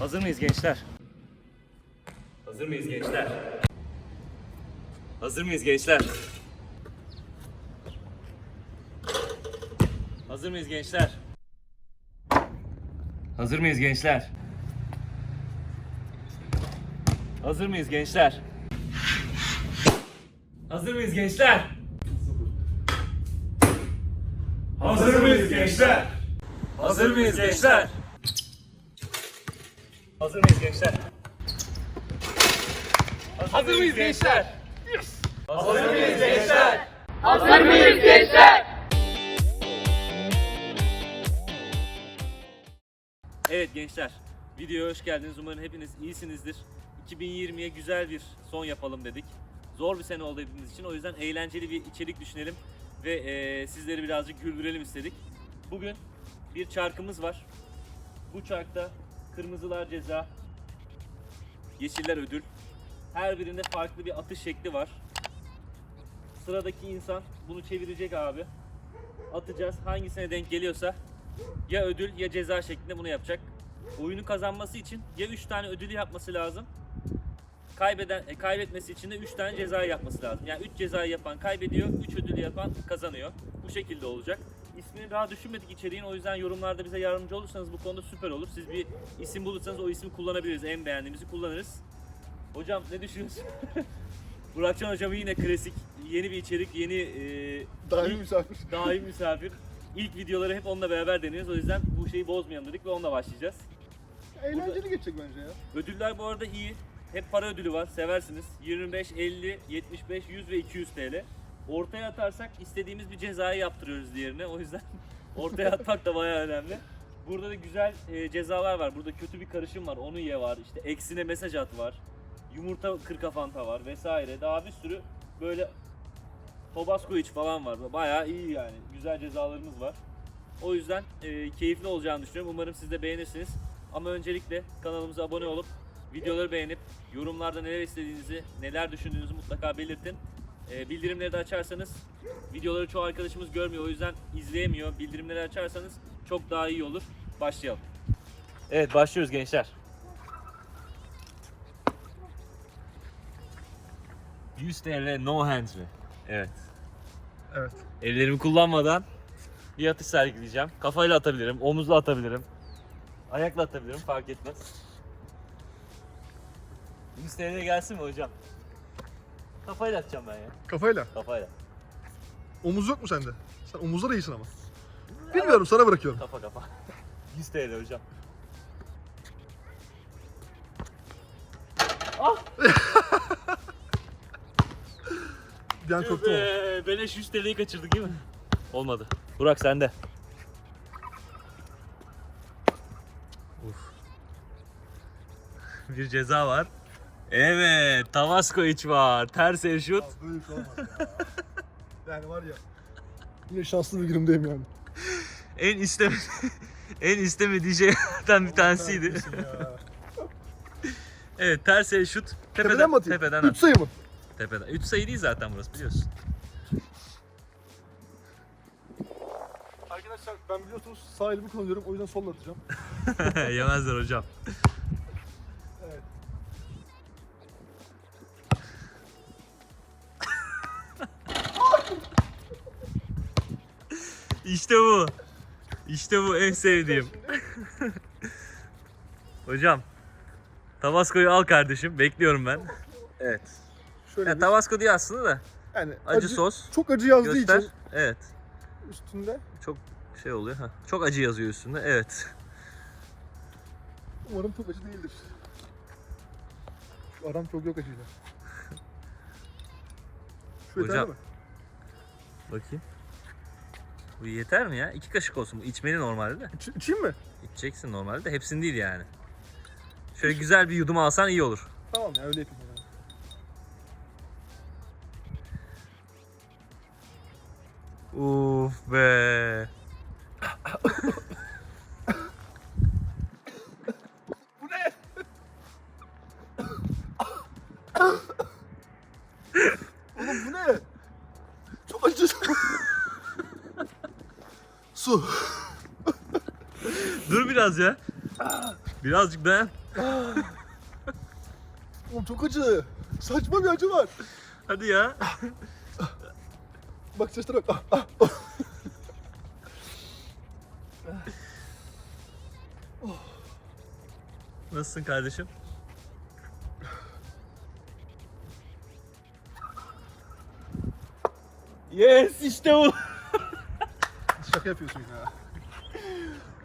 Hazır mıyız gençler? Hazır mıyız gençler? Hazır mıyız gençler? Hazır mıyız gençler? Hazır mıyız gençler? Hazır mıyız gençler? Hazır mıyız gençler? Hazır mıyız gençler? Hazır mıyız gençler? Hazır mıyız gençler? Hazır mıyız gençler? Hazır mıyız gençler? Hazır mıyız gençler? Evet gençler, videoya hoş geldiniz. Umarım hepiniz iyisinizdir. 2020'ye güzel bir son yapalım dedik. Zor bir sene oldu hepimiz için. O yüzden eğlenceli bir içerik düşünelim ve eee, sizleri birazcık güldürelim istedik. Bugün bir çarkımız var. Bu çarkta kırmızılar ceza, yeşiller ödül. Her birinde farklı bir atış şekli var. Sıradaki insan bunu çevirecek abi. Atacağız. Hangisine denk geliyorsa ya ödül ya ceza şeklinde bunu yapacak. Oyunu kazanması için ya 3 tane ödülü yapması lazım. Kaybeden e, kaybetmesi için de 3 tane ceza yapması lazım. Yani 3 cezayı yapan kaybediyor, 3 ödülü yapan kazanıyor. Bu şekilde olacak. İsmini daha düşünmedik içeriğin. O yüzden yorumlarda bize yardımcı olursanız bu konuda süper olur. Siz bir isim bulursanız o ismi kullanabiliriz. En beğendiğimizi kullanırız. Hocam ne düşünüyorsun? Burakcan hocam yine klasik yeni bir içerik, yeni e, Daimi ilk- misafir. daim misafir. İlk videoları hep onunla beraber deniyoruz. O yüzden bu şeyi bozmayalım dedik ve onunla başlayacağız. Eğlenceli geçecek bence ya. Ödüller bu arada iyi. Hep para ödülü var. Seversiniz. 25, 50, 75, 100 ve 200 TL. Ortaya atarsak istediğimiz bir cezayı yaptırıyoruz diğerine. O yüzden ortaya atmak da bayağı önemli. Burada da güzel e, cezalar var. Burada kötü bir karışım var. Onu ye var. İşte eksine mesaj at var. Yumurta kırka fanta var vesaire. Daha bir sürü böyle Tabasco iç falan var. Bayağı iyi yani. Güzel cezalarımız var. O yüzden e, keyifli olacağını düşünüyorum. Umarım siz de beğenirsiniz. Ama öncelikle kanalımıza abone olup videoları beğenip yorumlarda neler istediğinizi, neler düşündüğünüzü mutlaka belirtin. E, bildirimleri de açarsanız videoları çoğu arkadaşımız görmüyor. O yüzden izleyemiyor. Bildirimleri açarsanız çok daha iyi olur. Başlayalım. Evet başlıyoruz gençler. 100 TL no hands mi? Evet. Evet. Ellerimi kullanmadan bir atış sergileyeceğim. Kafayla atabilirim, omuzla atabilirim. Ayakla atabilirim fark etmez. 100 TL gelsin mi hocam? Kafayla atacağım ben ya. Kafayla. Kafayla. Omuz yok mu sende? Sen omuzda da iyisin ama. Bilmiyorum sana bırakıyorum. Kafa kafa. 100 TL hocam. Bir an korktum ama. Be, beleş 100 TL'yi kaçırdık değil mi? Olmadı. Burak sende. Bir ceza var. Evet, Tabasco iç var. Ters el şut. Böyle bir şey olmaz ya. Yani var ya. Yine şanslı bir günümdeyim yani. En isteme en istemediği şeylerden bir tanesiydi. Ya? Evet, ters el şut. Tepeden, Tepeden mi atayım? Tepeden Üç at. sayı mı? Tepeden. 3 sayı değil zaten burası biliyorsun. Arkadaşlar ben biliyorsunuz sağ elimi kullanıyorum o yüzden solla atacağım. Yemezler hocam. İşte bu. İşte bu en sevdiğim. Hocam. Tabasco'yu al kardeşim. Bekliyorum ben. Evet. Şöyle Ya, bir, Tabasco diye aslında da yani acı, sos. Çok acı yazdığı Göster. için Evet. üstünde Çok şey oluyor. Ha. Çok acı yazıyor üstünde. Evet. umarım çok acı değildir. Şu aram çok yok acıyla. Şu yeterli Hocam. mi? Bakayım. Bu yeter mi ya? İki kaşık olsun. Bu içmeli normalde de. İç, içeyim mi? İçeceksin normalde de. Hepsini değil yani. Şöyle güzel bir yudum alsan iyi olur. Tamam ya öyle yapayım. Uf be. Oğlum bu ne? Çok acı. Su. Dur biraz ya. Birazcık dayan. Oğlum çok acı. Saçma bir acı var. Hadi ya. Bak saçlara bak. Ah, ah. Nasılsın kardeşim? Yes işte bu. Şaka yapıyorsun ya.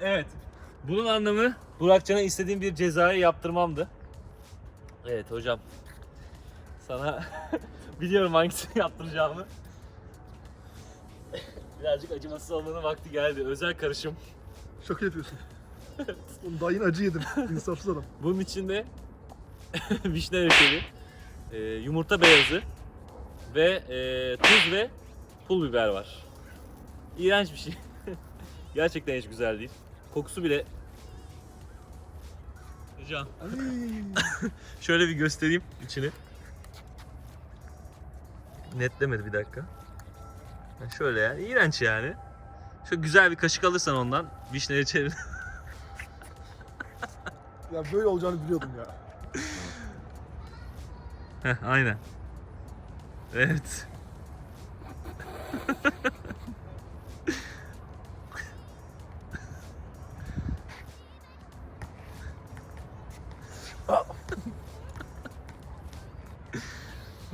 Evet. Bunun anlamı Burakcan'a istediğim bir cezayı yaptırmamdı. Evet hocam. Sana biliyorum hangisini yaptıracağımı. Birazcık acımasız olmanın vakti geldi. Özel karışım. Şaka yapıyorsun. Oğlum daha yeni acı yedim. İnsafsız adam. Bunun içinde vişne reçeli, e, yumurta beyazı ve e, tuz ve pul biber var. İğrenç bir şey. Gerçekten hiç güzel değil. Kokusu bile... Hocam şöyle bir göstereyim içini. Netlemedi bir dakika. Şöyle yani iğrenç yani. Şu güzel bir kaşık alırsan ondan vişne reçeli. ya böyle olacağını biliyordum ya. Heh, aynen. Evet.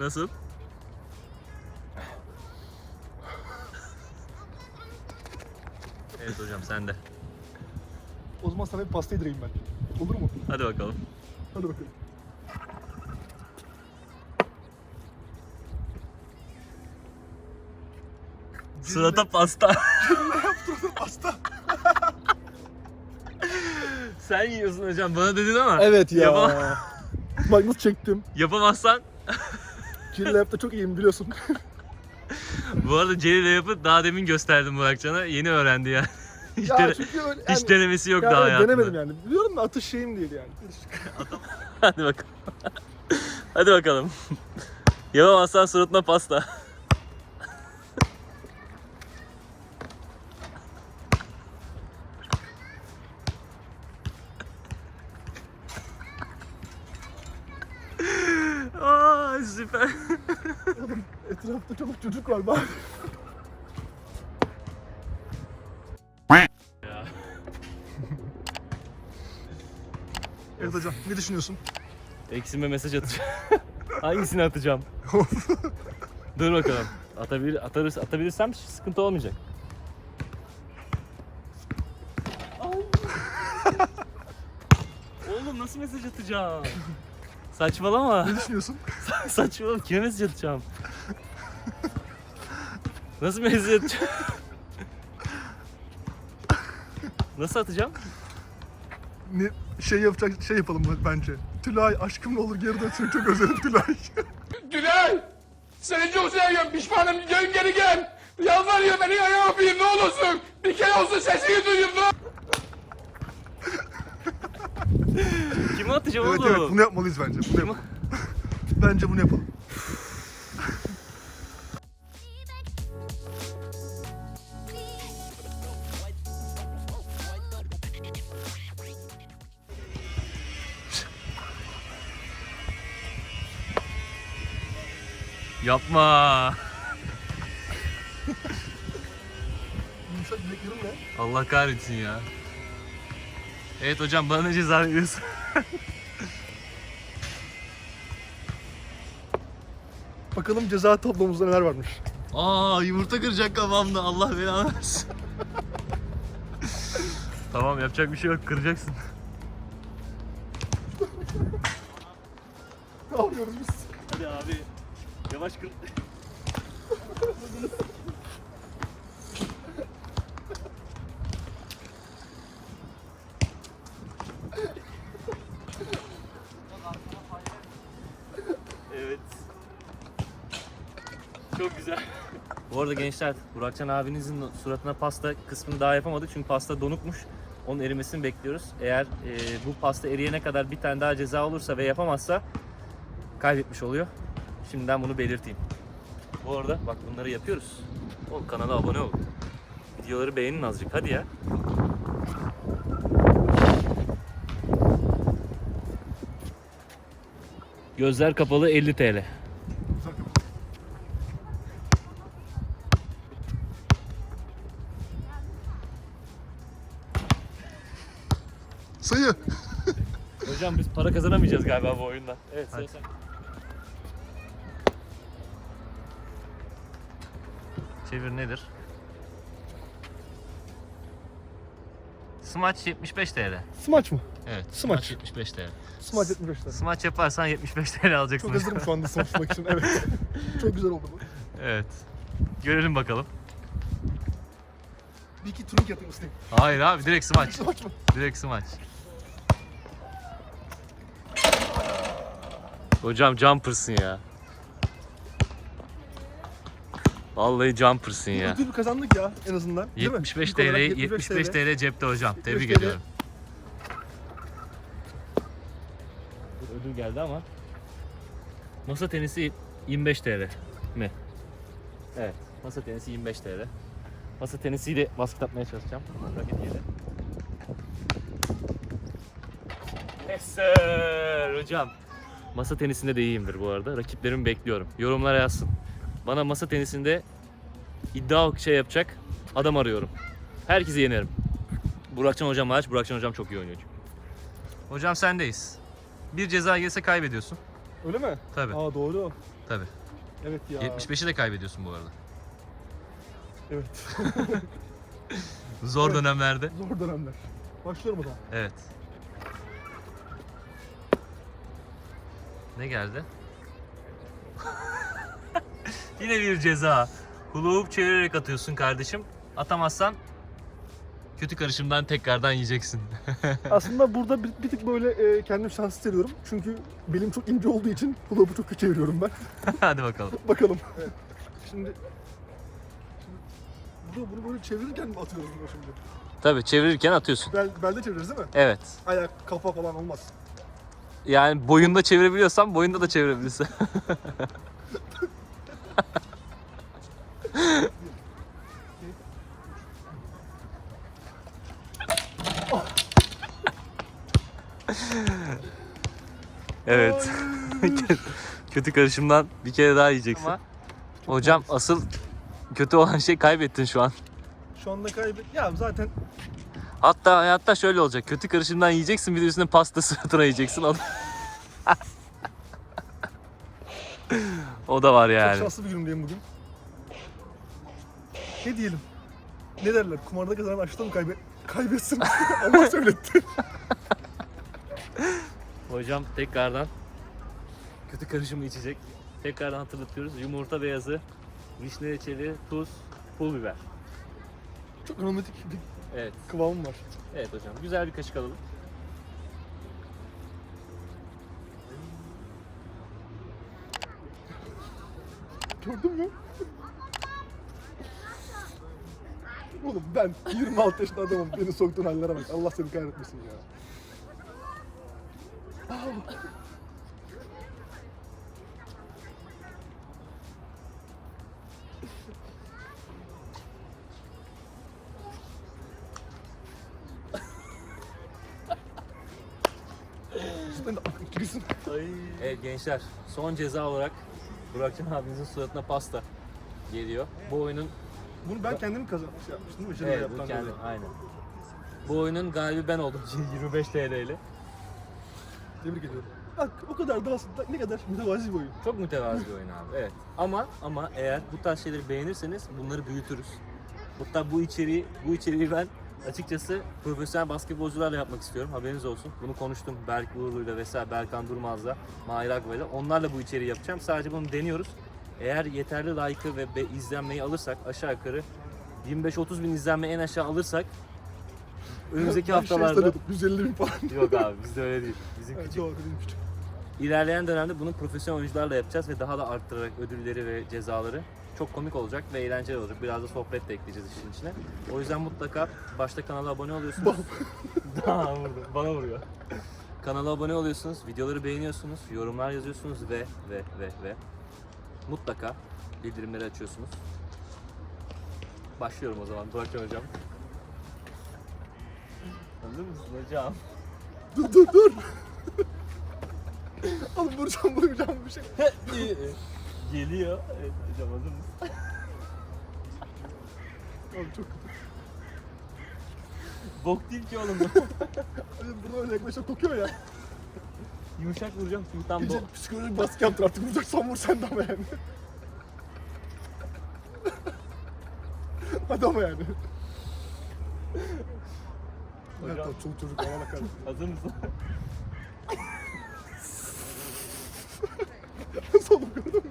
Nasıl? Evet hocam sen de. O zaman sana bir pasta yedireyim ben. Olur mu? Hadi bakalım. Hadi bakalım. Surata pasta. Pasta. sen yiyorsun hocam bana dedin ama. Evet ya. Yapam- Bak nasıl çektim. yapamazsan Kirli yapta çok iyiyim biliyorsun. Bu arada Celil'le yapıp daha demin gösterdim Burakcan'a. Yeni öğrendi ya. hiç, ya dene- çünkü öyle, hiç denemesi yok yani daha hayatında. denemedim yani. Biliyorum da atış şeyim değil yani. Hadi bakalım. Hadi bakalım. Yapamazsan suratına pasta. Çoluk çocuk var bak. Ya. Evet hocam ne düşünüyorsun? Eksime mesaj atacağım. Hangisini atacağım? Dur bakalım. Atabilir, atarız, atabilirsem sıkıntı olmayacak. Oğlum nasıl mesaj atacağım? Saçmalama. Ne düşünüyorsun? Saçmalama. Kime mesaj atacağım? Nasıl mesaj atacağım? Nasıl atacağım? Ne şey yapacak şey yapalım bence. Tülay aşkım ne olur geri dön seni çok özledim Tülay. Tülay! Seni çok seviyorum. Pişmanım. Dön geri gel. Yalvarıyor beni ayağa öpeyim ne olursun. Bir kere olsun sesini duyayım ne Kime atacağım evet oğlum? evet bunu yapmalıyız bence. Bunu Kime- yapalım. bence bunu yapalım. Yapma. Yumuşak bileklerim ne? Allah kahretsin ya. Evet hocam bana ne ceza veriyorsun? Bakalım ceza tablomuzda neler varmış. Aa yumurta kıracak kafamda Allah belanı versin. tamam yapacak bir şey yok kıracaksın. Ne yapıyoruz biz? Hadi abi yavaş kır. evet. Çok güzel. Bu arada gençler Burakcan abinizin suratına pasta kısmını daha yapamadık çünkü pasta donukmuş. Onun erimesini bekliyoruz. Eğer e, bu pasta eriyene kadar bir tane daha ceza olursa ve yapamazsa kaybetmiş oluyor. Şimdiden bunu belirteyim. Bu arada bak bunları yapıyoruz. Ol kanala abone ol. Videoları beğenin azıcık hadi ya. Gözler kapalı 50 TL. Sayı. Hocam biz para kazanamayacağız galiba bu oyundan. Evet Hadi. Çevir nedir? Smaç 75 TL. Smaç mı? Evet. Smaç. 75 TL. Smaç 75 lira. Smaç yaparsan 75 TL alacaksın. Çok hazırım şu anda smaçmak için. Evet. Çok güzel oldu bu. evet. Görelim bakalım. Bir iki turnik yapayım ıslayayım. Hayır abi direkt smaç. Smaç mı? Direkt smaç. Hocam jumpersın ya. Vallahi jumpersın ya. Ödül kazandık ya en azından. Değil mi? 75 İlk olarak TL, 75 TL cepte hocam. 75 Tebrik ediyorum. Ödül geldi ama. Masa tenisi 25 TL mi? Evet. Masa tenisi 25 TL. Masa tenisiyle basket atmaya çalışacağım. Raketiyle. Yes sir hocam. Masa tenisinde de iyiyimdir bu arada. Rakiplerimi bekliyorum. Yorumlara yazsın. Bana masa tenisinde iddia şey yapacak adam arıyorum. Herkesi yenerim. Burakcan hocam hariç. Burakcan hocam çok iyi oynuyor çünkü. Hocam sendeyiz. Bir ceza gelirse kaybediyorsun. Öyle mi? Tabii. Aa doğru. Tabii. Evet ya. 75'i de kaybediyorsun bu arada. Evet. Zor dönemlerde. Zor dönemler. Başlıyorum o zaman. Evet. Ne geldi? Yine bir ceza. Hula hoop çevirerek atıyorsun kardeşim. Atamazsan kötü karışımdan tekrardan yiyeceksin. Aslında burada bir, bir tık böyle e, kendimi şanslı hissediyorum. Çünkü belim çok ince olduğu için hula hoop'u çok kötü çeviriyorum ben. Hadi bakalım. Bakalım. Şimdi, şimdi bunu, bunu böyle çevirirken mi atıyoruz bunu şimdi? Tabii çevirirken atıyorsun. Bel, belde çeviririz değil mi? Evet. Ayak, kafa falan olmaz. Yani boyunda çevirebiliyorsan boyunda da çevirebilirsin. Kötü karışımdan bir kere daha yiyeceksin. Ama- Hocam asıl kötü olan şey kaybettin şu an. Şu anda kaybet... Ya zaten Hatta hayatta şöyle olacak. Kötü karışımdan yiyeceksin bir de üstüne pasta suratına yiyeceksin. O, o da var çok yani. şanslı bir günümdeyim bugün. Ne diyelim? Ne derler? Kumarda kazanan aşkta mı kaybet... Kaybetsin. Allah söyletti. Hocam tekrardan kötü karışımı içecek. Tekrardan hatırlatıyoruz. Yumurta beyazı, vişne reçeli, tuz, pul biber. Çok romantik bir Evet. kıvamım var. Evet hocam. Güzel bir kaşık alalım. Gördün mü? Oğlum ben 26 yaşında adamım. Beni soktuğun hallere bak. Allah seni kahretmesin ya. Sen de gibisin. Evet gençler. Son ceza olarak Burakcan abimizin suratına pasta geliyor. Bu oyunun Bunu ben kendim kazanmış yapmıştım değil mi? Evet, yaptan bu kendi, dolayı. aynen. Bu oyunun galibi ben oldum 25 TL ile. Tebrik ediyorum. Bak o kadar da aslında ne kadar mütevazi bir oyun. Çok mütevazı bir oyun abi. Evet. Ama ama eğer bu tarz şeyleri beğenirseniz bunları büyütürüz. Hatta bu içeriği bu içeriği ben açıkçası profesyonel basketbolcularla yapmak istiyorum. Haberiniz olsun. Bunu konuştum Berk Uğurlu'yla vesaire Berkan Durmaz'la, Mahir Agva'yla. Onlarla bu içeriği yapacağım. Sadece bunu deniyoruz. Eğer yeterli like'ı ve izlenmeyi alırsak aşağı yukarı 25-30 bin izlenme en aşağı alırsak önümüzdeki şey haftalarda sanıyordum, 150 bin falan. yok abi bizde öyle değil. Bizim küçük doğru küçük. İlerleyen dönemde bunu profesyonel oyuncularla yapacağız ve daha da arttırarak ödülleri ve cezaları çok komik olacak ve eğlenceli olacak. Biraz da sohbet de ekleyeceğiz işin içine. O yüzden mutlaka başta kanala abone oluyorsunuz. Daha vurdu. Bana vuruyor. Kanala abone oluyorsunuz, videoları beğeniyorsunuz, yorumlar yazıyorsunuz ve ve ve ve mutlaka bildirimleri açıyorsunuz. Başlıyorum o zaman Burakcan hocam. Hazır mısın hocam? Dur dur dur. Oğlum vuracağım vuracağım bir şey. Geliyor. Evet hocam hazır mısın? Oğlum çok kötü. Bok değil ki oğlum bu. Oğlum Burada öyle yaklaşık kokuyor ya. Yumuşak vuracağım İyice bok. psikolojik baskı yaptır artık vuracaksan vur sen de ama yani. Hadi ama yani. Hocam. Hocam. Çoluk çocuk alana kadar. Hazır mısın? Solum gördün mü?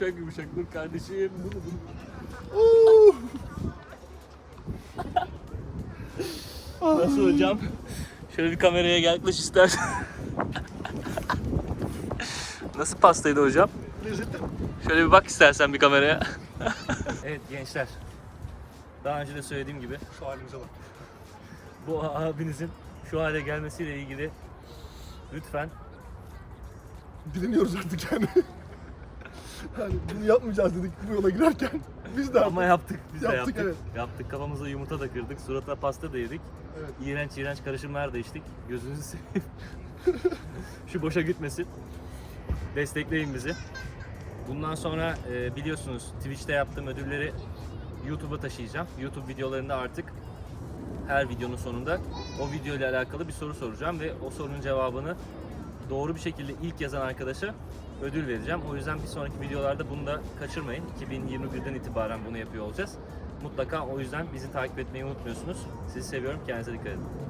Yumuşak yumuşak dur kardeşim. Nasıl hocam? Şöyle bir kameraya yaklaş istersen. Nasıl pastaydı hocam? Lezzetli. Şöyle bir bak istersen bir kameraya. evet gençler. Daha önce de söylediğim gibi Şu halimize bak. bu abinizin şu hale gelmesiyle ilgili lütfen Biliniyoruz artık yani. Yani bunu yapmayacağız dedik bu yola girerken. Biz de ama yaptık. Biz de Yaptık, yaptık. evet. Yaptık. Kafamıza yumurta da kırdık. Surata pasta da yedik. Evet. İğrenç iğrenç karışımlar da içtik. Gözünüzü seveyim. Şu boşa gitmesin. Destekleyin bizi. Bundan sonra e, biliyorsunuz Twitch'te yaptığım ödülleri YouTube'a taşıyacağım. YouTube videolarında artık her videonun sonunda o video ile alakalı bir soru soracağım ve o sorunun cevabını doğru bir şekilde ilk yazan arkadaşa ödül vereceğim. O yüzden bir sonraki videolarda bunu da kaçırmayın. 2021'den itibaren bunu yapıyor olacağız. Mutlaka o yüzden bizi takip etmeyi unutmuyorsunuz. Sizi seviyorum. Kendinize dikkat edin.